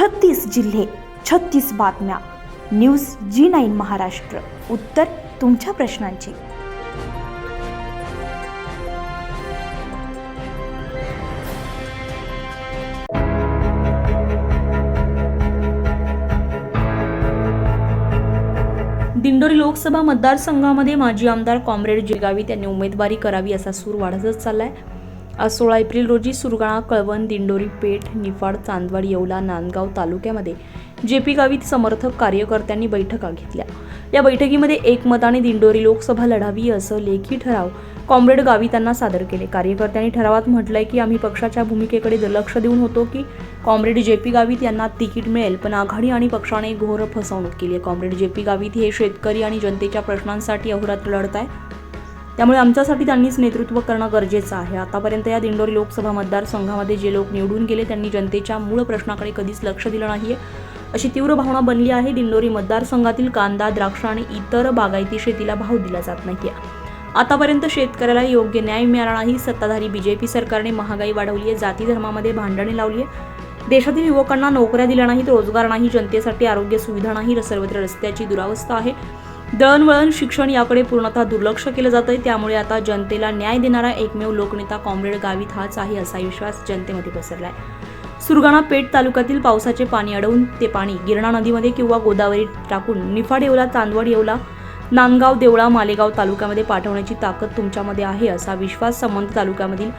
छत्तीस जिल्हे छत्तीस बातम्या. News G nine Maharashtra. उत्तर तुमच्या प्रश्नांची. दिंडोरी लोकसभा मतदारसंघामध्ये माजी आमदार कॉम्रेड जिगावीत यांनी उमेदवारी करावी असा सूर वाढतच चाललाय. आज सोळा एप्रिल रोजी सुरगाणा कळवण दिंडोरी पेठ निफाड चांदवड येवला नांदगाव तालुक्यामध्ये जे पी गावीत समर्थक कार्यकर्त्यांनी बैठका घेतल्या. या बैठकीमध्ये एकमताने दिंडोरी लोकसभा लढावी असं लेखी ठराव कॉम्रेड गावितांना सादर केले. कार्यकर्त्यांनी ठरावात म्हटलंय की आम्ही पक्षाच्या भूमिकेकडे दुर्लक्ष देऊन होतो की कॉम्रेड जे पी गावित यांना तिकीट मिळेल पण आघाडी आणि पक्षाने घोर फसवणूक केली आहे. कॉम्रेड जे पी गावित हे शेतकरी आणि जनतेच्या प्रश्नांसाठी अहोरात्र लढत आहे त्यामुळे आमच्यासाठी त्यांनीच नेतृत्व करणं गरजेचं आहे. आतापर्यंत या दिंडोरी लोकसभा मतदारसंघामध्ये जे लोक निवडून गेले त्यांनी जनतेच्या मूळ प्रश्नाकडे कधीच लक्ष दिलं नाहीये. अशी तीव्र भावना बनली आहे. दिंडोरी मतदारसंघातील कांदा द्राक्ष आणि इतर बागायती शेतीला भाव दिला जात नाही आतापर्यंत शेतकऱ्याला योग्य न्याय मिळाला नाही सत्ताधारी बीजेपी सरकारने महागाई वाढवली आहे जाती धर्मामध्ये भांडणे लावली आहे देशातील युवकांना नोकऱ्या दिल्या नाहीत रोजगार नाही जनतेसाठी आरोग्य सुविधा नाही सर्वत्र रस्त्याची दुरावस्था आहे. दळणवळण शिक्षण याकडे पूर्णतः दुर्लक्ष केलं जात आहे. त्यामुळे आता जनतेला न्याय देणारा एकमेव लोकनेता कॉम्रेड गावित हाच आहे असा विश्वास जनतेमध्ये पसरलाय. सुरगाणा पेठ तालुक्यातील पावसाचे पाणी अडवून ते पाणी गिरणा नदीमध्ये किंवा गोदावरीत टाकून निफाड येवला चांदवड येवला नांदगाव देवळा मालेगाव तालुक्यामध्ये पाठवण्याची ताकद तुमच्यामध्ये आहे असा विश्वास संबंध तालुक्यामधील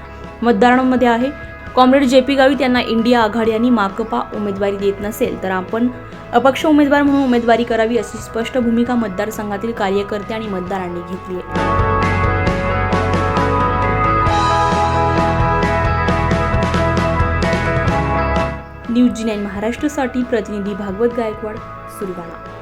मतदारांमध्ये आहे. कॉम्रेड जे पी गावित यांना इंडिया आघाडी आणि माकपा उमेदवारी देत नसेल तर आपण अपक्ष उमेदवार म्हणून उमेदवारी करावी अशी स्पष्ट भूमिका मतदारसंघातील कार्यकर्ते आणि मतदारांनी घेतली आहे. न्यूज जी नाईन महाराष्ट्रासाठी प्रतिनिधी भागवत गायकवाड सुरगाणा